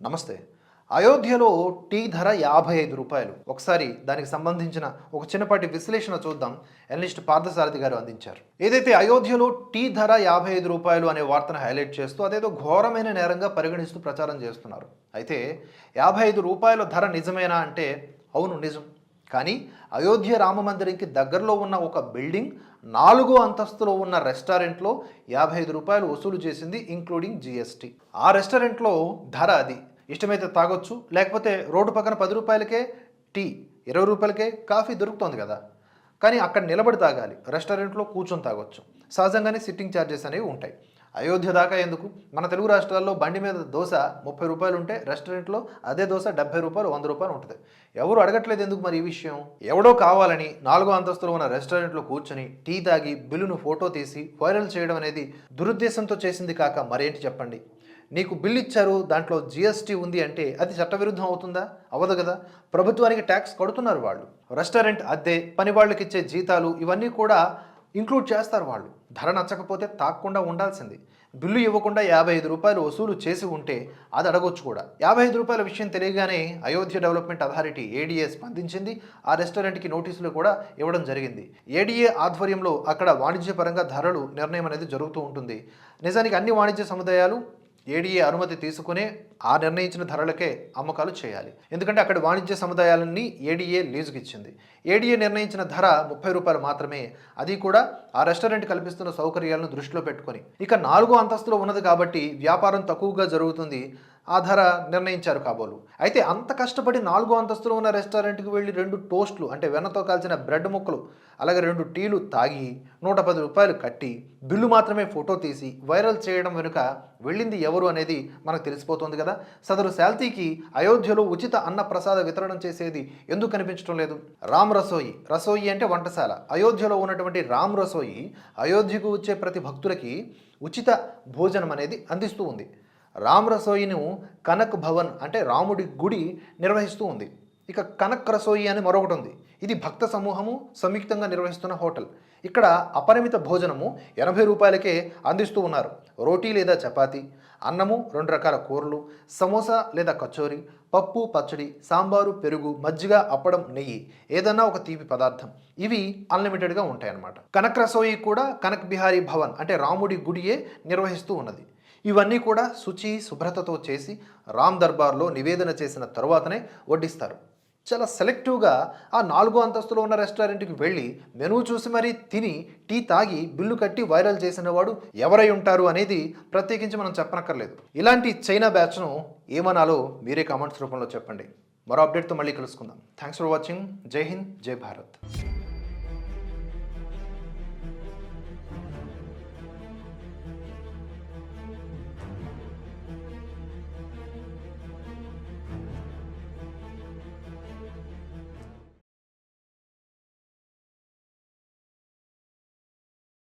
నమస్తే. అయోధ్యలో టీ ధర యాభై ఐదు రూపాయలు. ఒకసారి దానికి సంబంధించిన ఒక చిన్నపాటి విశ్లేషణ చూద్దాం ఎనలిస్ట్ పార్థసారథి గారు అందించారు. ఏదైతే అయోధ్యలో టీ ధర యాభై ఐదు రూపాయలు అనే వార్తను హైలైట్ చేస్తూ అదేదో ఘోరమైన నేరంగా పరిగణిస్తూ ప్రచారం చేస్తున్నారు. అయితే యాభై ఐదు రూపాయల ధర నిజమేనా అంటే అవును నిజం. కానీ అయోధ్య రామ మందిరంకి దగ్గరలో ఉన్న ఒక బిల్డింగ్ నాలుగో అంతస్తులో ఉన్న రెస్టారెంట్లో యాభై ఐదు రూపాయలు వసూలు చేసింది ఇంక్లూడింగ్ జిఎస్టీ. ఆ రెస్టారెంట్లో ధర అది. ఇష్టమైతే తాగొచ్చు లేకపోతే రోడ్డు పక్కన పది రూపాయలకే టీ ఇరవై రూపాయలకే కాఫీ దొరుకుతుంది కదా. కానీ అక్కడ నిలబడి తాగాలి రెస్టారెంట్లో కూర్చొని తాగొచ్చు. సహజంగానే సిట్టింగ్ ఛార్జెస్ అనేవి ఉంటాయి. అయోధ్య దాకా ఎందుకు? మన తెలుగు రాష్ట్రాల్లో బండి మీద దోశ ముప్పై రూపాయలు ఉంటే రెస్టారెంట్లో అదే దోశ డెబ్బై రూపాయలు వంద రూపాయలు ఉంటుంది. ఎవరు అడగట్లేదు ఎందుకు మరి ఈ విషయం? ఎవడో కావాలని నాలుగో అంతస్తులో ఉన్న రెస్టారెంట్లో కూర్చొని టీ తాగి బిల్లును ఫోటో తీసి వైరల్ చేయడం అనేది దురుద్దేశంతో చేసింది కాక మరేంటి చెప్పండి? నీకు బిల్ ఇచ్చారు దాంట్లో జిఎస్టీ ఉంది అంటే అది చట్టవిరుద్ధం అవుతుందా? అవ్వదు కదా. ప్రభుత్వానికి ట్యాక్స్ కడుతున్నారు వాళ్ళు. రెస్టారెంట్ అద్దె పని వాళ్ళకి ఇచ్చే జీతాలు ఇవన్నీ కూడా ఇంక్లూడ్ చేస్తారు వాళ్ళు. ధర నచ్చకపోతే తాక్కుండా ఉండాల్సింది. బిల్లు ఇవ్వకుండా యాభై ఐదు రూపాయలు వసూలు చేసి ఉంటే అది అడగొచ్చు కూడా. యాభై ఐదు రూపాయల విషయం తెలియగానే అయోధ్య డెవలప్మెంట్ అథారిటీ ఏడీఏ స్పందించింది. ఆ రెస్టారెంట్కి నోటీసులు కూడా ఇవ్వడం జరిగింది. ఏడీఏ ఆధ్వర్యంలో అక్కడ వాణిజ్యపరంగా ధరలు నిర్ణయం అనేది జరుగుతూ ఉంటుంది. నిజానికి అన్ని వాణిజ్య సముదాయాలు ఏడీఏ అనుమతి తీసుకునే ఆ నిర్ణయించిన ధరలకే అమ్మకాలు చేయాలి. ఎందుకంటే అక్కడ వాణిజ్య సముదాయాలన్నీ ఏడీఏ లీజుకి ఇచ్చింది ఏడీఏ నిర్ణయించిన ధర ముప్పై రూపాయలు మాత్రమే. అది కూడా ఆ రెస్టారెంట్ కల్పిస్తున్న సౌకర్యాలను దృష్టిలో పెట్టుకొని. ఇక నాలుగో అంతస్తులో ఉన్నది కాబట్టి వ్యాపారం తక్కువగా జరుగుతుంది. ఆ ధర నిర్ణయించారు కాబోలు. అయితే అంత కష్టపడి నాలుగో అంతస్తులో ఉన్న రెస్టారెంట్కి వెళ్ళి రెండు టోస్ట్లు అంటే వెన్నతో కాల్చిన బ్రెడ్ ముక్కలు అలాగే రెండు టీలు తాగి నూట పది రూపాయలు కట్టి బిల్లు మాత్రమే ఫోటో తీసి వైరల్ చేయడం వెనుక వెళ్ళింది ఎవరు అనేది మనకు తెలిసిపోతుంది కదా. సదరు శాల్తీకి అయోధ్యలో ఉచిత అన్న ప్రసాద వితరణం చేసేది ఎందుకు కనిపించడం లేదు? రామ్ రసోయి. రసోయి అంటే వంటశాల. అయోధ్యలో ఉన్నటువంటి రామ్ రసోయి అయోధ్యకు వచ్చే ప్రతి భక్తులకి ఉచిత భోజనం అనేది అందిస్తూ ఉంది. రామ్ రసోయిను కనక్ భవన్ అంటే రాముడి గుడి నిర్వహిస్తూ ఉంది. ఇక కనక్ రసోయి అని మరొకటి ఉంది. ఇది భక్త సమూహము సంయుక్తంగా నిర్వహిస్తున్న హోటల్. ఇక్కడ అపరిమిత భోజనము ఎనభై రూపాయలకే అందిస్తూ ఉన్నారు. రోటీ లేదా చపాతీ అన్నము రెండు రకాల కూరలు సమోసా లేదా కచోరీ పప్పు పచ్చడి సాంబారు పెరుగు మజ్జిగ అప్పడం నెయ్యి ఏదన్నా ఒక తీపి పదార్థం. ఇవి అన్లిమిటెడ్గా ఉంటాయి అన్నమాట కనక్ రసోయి కూడా కనక్ బిహారీ భవన్ అంటే రాముడి గుడియే నిర్వహిస్తూ ఉన్నది. ఇవన్నీ కూడా శుచి శుభ్రతతో చేసి రామ్ దర్బార్లో నివేదన చేసిన తరువాతనే వడ్డిస్తారు. చాలా సెలెక్టివ్గా ఆ నాలుగో అంతస్తులో ఉన్న రెస్టారెంట్కి వెళ్ళి మెనూ చూసి మరీ తిని టీ తాగి బిల్లు కట్టి వైరల్ చేసిన వాడు ఎవరై ఉంటారు అనేది ప్రత్యేకించి మనం చెప్పనక్కర్లేదు. ఇలాంటి చైనా బ్యాచ్ను ఏమనాలో మీరే కామెంట్స్ రూపంలో చెప్పండి. మరో అప్డేట్తో మళ్ళీ కలుసుకుందాం. Thanks for watching. Jai Hind Jai Bharat.